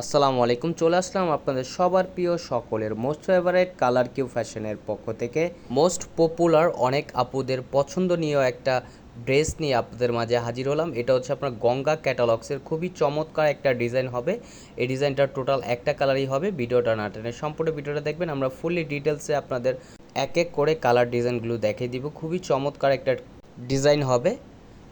আসসালামু আলাইকুম, চলে আসলাম আপনাদের সবার প্রিয় সকলের মোস্ট ফেভারিট কালার কিউ ফ্যাশনের পক্ষ থেকে। মোস্ট পপুলার অনেক আপুদের পছন্দনীয় একটা ড্রেস নিয়ে আপনাদের মাঝে হাজির হলাম। এটা হচ্ছে আপনার গঙ্গা ক্যাটালগসের খুবই চমৎকার একটা ডিজাইন হবে। এই ডিজাইনটা টোটাল একটা কালারই হবে। ভিডিওটা না টেনে সম্পূর্ণ ভিডিওটা দেখবেন। আমরা ফুললি ডিটেলসে আপনাদের এক এক করে কালার ডিজাইনগুলো দেখিয়ে দিব। খুবই চমৎকার একটা ডিজাইন হবে।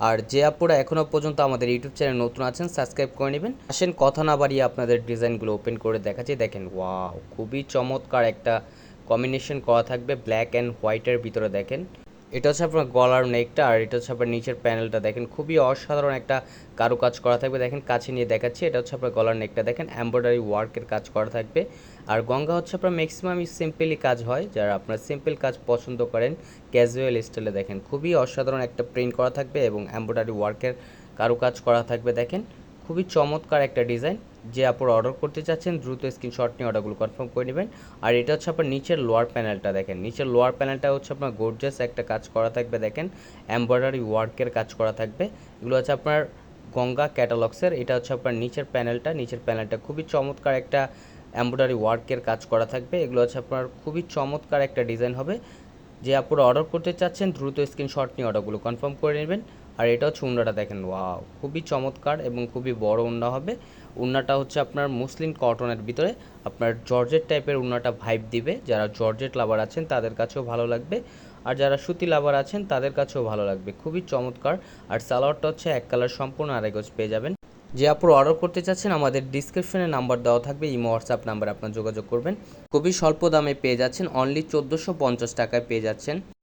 আর যে আপুরা এখনও পর্যন্ত আমাদের ইউটিউব চ্যানেল নতুন আছেন সাবস্ক্রাইব করে নেবেন। আসেন, কথা না বাড়িয়ে আপনাদের ডিজাইনগুলো ওপেন করে দেখাচ্ছি। দেখেন ওয়াও খুবই চমৎকার একটা কম্বিনেশন করা থাকবে ব্ল্যাক অ্যান্ড হোয়াইটের ভিতরে দেখেন। এটা হচ্ছে আপনার গলার নেকটা আর এটা হচ্ছে আপনার নিচের প্যানেলটা। দেখেন খুবই অসাধারণ একটা কারুকাজ করা থাকবে। দেখেন কাছে নিয়ে দেখাচ্ছি, এটা হচ্ছে আপনার গলার নেকটা। দেখেন এম্ব্রয়ডারি ওয়ার্কের কাজ করা থাকবে। আর গঙ্গা হচ্ছে আপনার ম্যাক্সিমামই সিম্পলি কাজ হয়। যারা আপনার সিম্পল কাজ পছন্দ করেন ক্যাজুয়াল স্টাইলে দেখেন, খুবই অসাধারণ একটা প্রিন্ট করা থাকবে এবং এম্ব্রয়ডারি ওয়ার্কের কারুকাজ করা থাকবে। দেখেন খুবই চমৎকার একটা ডিজাইন। যে আপনার অর্ডার করতে চাচ্ছেন, দ্রুত স্ক্রিনশট নিয়ে অর্ডারগুলো কনফার্ম করে নেবেন। আর এটা হচ্ছে আপনার নিচের লোয়ার প্যানেলটা দেখেন। নিচের লোয়ার প্যানেলটা হচ্ছে আপনার গোর্জাস একটা কাজ করা থাকবে, দেখেন। এমব্রয়ডারি ওয়ার্কের কাজ করা থাকবে। এগুলো হচ্ছে আপনার গঙ্গা ক্যাটালগসের এটা হচ্ছে আপনার নিচের প্যানেলটা নিচের প্যানেলটা খুবই চমৎকার একটা এমব্রয়ডারি ওয়ার্কের কাজ করা থাকবে। এগুলো হচ্ছে আপনার খুবই চমৎকার একটা ডিজাইন হবে। যে আপনারা অর্ডার করতে চাচ্ছেন, দ্রুত স্ক্রিনশট নিয়ে অর্ডারগুলো কনফার্ম করে নেবেন। আর এটা হচ্ছে উন্নাটা দেখেন, ওয়াও, খুবই চমৎকার এবং খুবই বড় উন্না হবে। উন্নাটা হচ্ছে আপনার মুসলিম কটনের ভিতরে আপনার জর্জেট টাইপের উন্নাটা ভাইব দিবে। যারা জর্জেট লাভার আছেন, তাদের কাছেও ভালো লাগবে। আর যারা সুতি লাভার আছেন, তাদের কাছেও ভালো লাগবে। খুবই চমৎকার। আর সালোয়ারটা হচ্ছে এক কালার সম্পূর্ণ আড়াই গজ পেয়ে যাবেন। যে আপুর অর্ডার করতে চাচ্ছেন, আমাদের ডিসক্রিপশনে নাম্বার দেওয়া থাকবে, ইমো হোয়াটসঅ্যাপ নাম্বার আপনার যোগাযোগ করবেন। খুবই স্বল্প দামে পেয়ে যাচ্ছেন অনলি চোদ্দোশো পঞ্চাশ টাকায় পেয়ে যাচ্ছেন।